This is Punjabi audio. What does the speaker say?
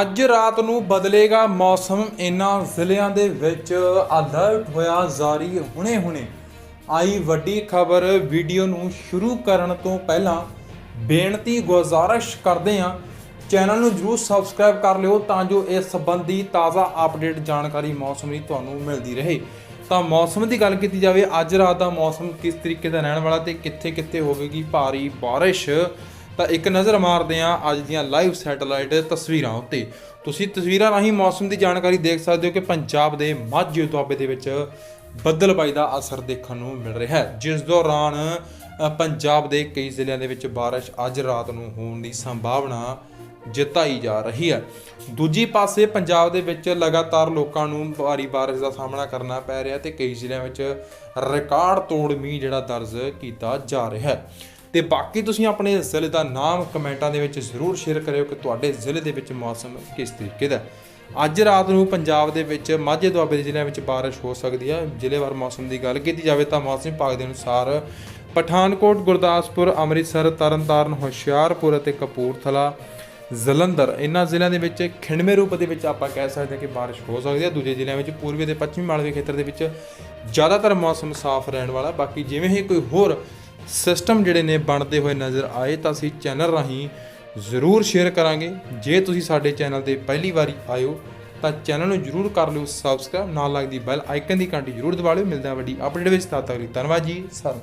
ਅੱਜ ਰਾਤ ਨੂੰ ਬਦਲੇਗਾ ਮੌਸਮ। ਇਨ੍ਹਾਂ ਜ਼ਿਲ੍ਹਿਆਂ ਦੇ ਵਿੱਚ ਅਲਰਟ ਹੋਇਆ ਜਾਰੀ ਹੁਣੇ-ਹੁਣੇ। ਆਈ ਵੱਡੀ ਖਬਰ ਵੀਡੀਓ ਨੂੰ ਸ਼ੁਰੂ ਕਰਨ ਤੋਂ ਪਹਿਲਾਂ ਬੇਨਤੀ ਗੁਜ਼ਾਰਿਸ਼ ਕਰਦੇ ਹਾਂ, ਚੈਨਲ ਨੂੰ ਜਰੂਰ ਸਬਸਕ੍ਰਾਈਬ ਕਰ ਲਿਓ ਤਾਂ ਜੋ ਇਸ ਸੰਬੰਧੀ ਤਾਜ਼ਾ ਅਪਡੇਟ ਜਾਣਕਾਰੀ ਮੌਸਮ ਦੀ ਤੁਹਾਨੂੰ ਮਿਲਦੀ ਰਹੇ। ਤਾਂ ਮੌਸਮ ਦੀ ਗੱਲ ਕੀਤੀ ਜਾਵੇ, ਅੱਜ ਰਾਤ ਦਾ ਮੌਸਮ ਕਿਸ ਤਰੀਕੇ ਦਾ ਰਹਿਣ ਵਾਲਾ ਤੇ ਕਿੱਥੇ-ਕਿੱਥੇ ਹੋਵੇਗੀ ਭਾਰੀ ਬਾਰਿਸ਼? ਤਾਂ ਇੱਕ ਨਜ਼ਰ ਮਾਰਦੇ ਹਾਂ ਅੱਜ ਦੀਆਂ ਲਾਈਵ ਸੈਟੇਲਾਈਟ ਤਸਵੀਰਾਂ ਉੱਤੇ। ਤੁਸੀਂ ਤਸਵੀਰਾਂ ਰਾਹੀਂ ਮੌਸਮ ਦੀ ਜਾਣਕਾਰੀ ਦੇਖ ਸਕਦੇ ਹੋ ਕਿ ਪੰਜਾਬ ਦੇ ਮਾਝੇ ਦੁਆਬੇ ਦੇ ਵਿੱਚ ਬੱਦਲਬਾਈ ਦਾ ਅਸਰ ਦੇਖਣ ਨੂੰ ਮਿਲ ਰਿਹਾ ਹੈ। ਜਿਸ ਦੌਰਾਨ ਪੰਜਾਬ ਦੇ ਕਈ ਜ਼ਿਲ੍ਹਿਆਂ ਦੇ ਵਿੱਚ ਬਾਰਿਸ਼ ਅੱਜ ਰਾਤ ਨੂੰ ਹੋਣ ਦੀ ਸੰਭਾਵਨਾ ਜਤਾਈ ਜਾ ਰਹੀ ਹੈ। ਦੂਜੀ ਪਾਸੇ ਪੰਜਾਬ ਦੇ ਵਿੱਚ ਲਗਾਤਾਰ ਲੋਕਾਂ ਨੂੰ ਭਾਰੀ ਬਾਰਿਸ਼ ਦਾ ਸਾਹਮਣਾ ਕਰਨਾ ਪੈ ਰਿਹਾ ਤੇ ਕਈ ਜ਼ਿਲ੍ਹਿਆਂ ਵਿੱਚ ਰਿਕਾਰਡ ਤੋੜ ਮੀਂਹ ਜਿਹੜਾ ਦਰਜ ਕੀਤਾ ਜਾ ਰਿਹਾ ਹੈ। ਤੇ ਬਾਕੀ ਤੁਸੀਂ ਆਪਣੇ ਜ਼ਿਲ੍ਹੇ ਦਾ ਨਾਮ ਕਮੈਂਟਾਂ ਦੇ ਵਿੱਚ ਜ਼ਰੂਰ ਸ਼ੇਅਰ ਕਰਿਓ ਕਿ ਤੁਹਾਡੇ ਜ਼ਿਲ੍ਹੇ ਦੇ ਵਿੱਚ ਮੌਸਮ ਕਿਸ ਤਰੀਕੇ ਦਾ ਅੱਜ ਰਾਤ ਨੂੰ ਪੰਜਾਬ ਦੇ ਵਿੱਚ ਮਾਝੇ ਦੁਆਬੇ ਦੇ ਜ਼ਿਲ੍ਹਿਆਂ ਵਿੱਚ ਬਾਰਿਸ਼ ਹੋ ਸਕਦੀ ਹੈ। ਜ਼ਿਲ੍ਹੇਵਾਰ ਮੌਸਮ ਦੀ ਗੱਲ ਕੀਤੀ ਜਾਵੇ ਤਾਂ ਮੌਸਮ ਵਿਭਾਗ ਦੇ ਅਨੁਸਾਰ ਪਠਾਨਕੋਟ, ਗੁਰਦਾਸਪੁਰ, ਅੰਮ੍ਰਿਤਸਰ, ਤਰਨਤਾਰਨ, ਹੁਸ਼ਿਆਰਪੁਰ ਅਤੇ ਕਪੂਰਥਲਾ, ਜਲੰਧਰ ਇਹਨਾਂ ਜ਼ਿਲ੍ਹਿਆਂ ਦੇ ਵਿੱਚ ਖਿੰਡਵੇਂ ਰੂਪ ਦੇ ਵਿੱਚ ਆਪਾਂ ਕਹਿ ਸਕਦੇ ਹਾਂ ਕਿ ਬਾਰਿਸ਼ ਹੋ ਸਕਦੀ ਹੈ। ਦੂਜੇ ਜ਼ਿਲ੍ਹਿਆਂ ਵਿੱਚ ਪੂਰਬੀ ਤੇ ਪੱਛਮੀ ਮਾਲਵੇ ਖੇਤਰ ਦੇ ਵਿੱਚ ਜ਼ਿਆਦਾਤਰ ਮੌਸਮ ਸਾਫ਼ ਰਹਿਣ ਵਾਲਾ ਬਾਕੀ ਜਿਵੇਂ ਹੀ ਕੋਈ ਹੋਰ ਸਿਸਟਮ ਜਿਹੜੇ ਨੇ ਬਣਦੇ ਹੋਏ ਨਜ਼ਰ ਆਏ ਤਾਂ ਅਸੀਂ ਚੈਨਲ ਰਾਹੀਂ ਜ਼ਰੂਰ ਸ਼ੇਅਰ ਕਰਾਂਗੇ। ਜੇ ਤੁਸੀਂ ਸਾਡੇ ਚੈਨਲ ਤੇ ਪਹਿਲੀ ਵਾਰੀ ਆਇਓ ਤਾਂ ਚੈਨਲ ਨੂੰ ਜਰੂਰ ਕਰ ਲਿਓ ਸਬਸਕ੍ਰਾਈਬ ਨਾਲ ਲੱਗਦੀ ਬੈਲ ਆਈਕਨ ਦੀ ਘੰਟੀ ਜਰੂਰ ਦਬਾ ਲਿਓ। ਮਿਲਦਾ ਵੱਡੀ ਅਪਡੇਟ ਵਿੱਚ। ਤਦ ਤੱਕ ਲਈ ਧੰਨਵਾਦ ਜੀ। ਸਾਰਿਆਂ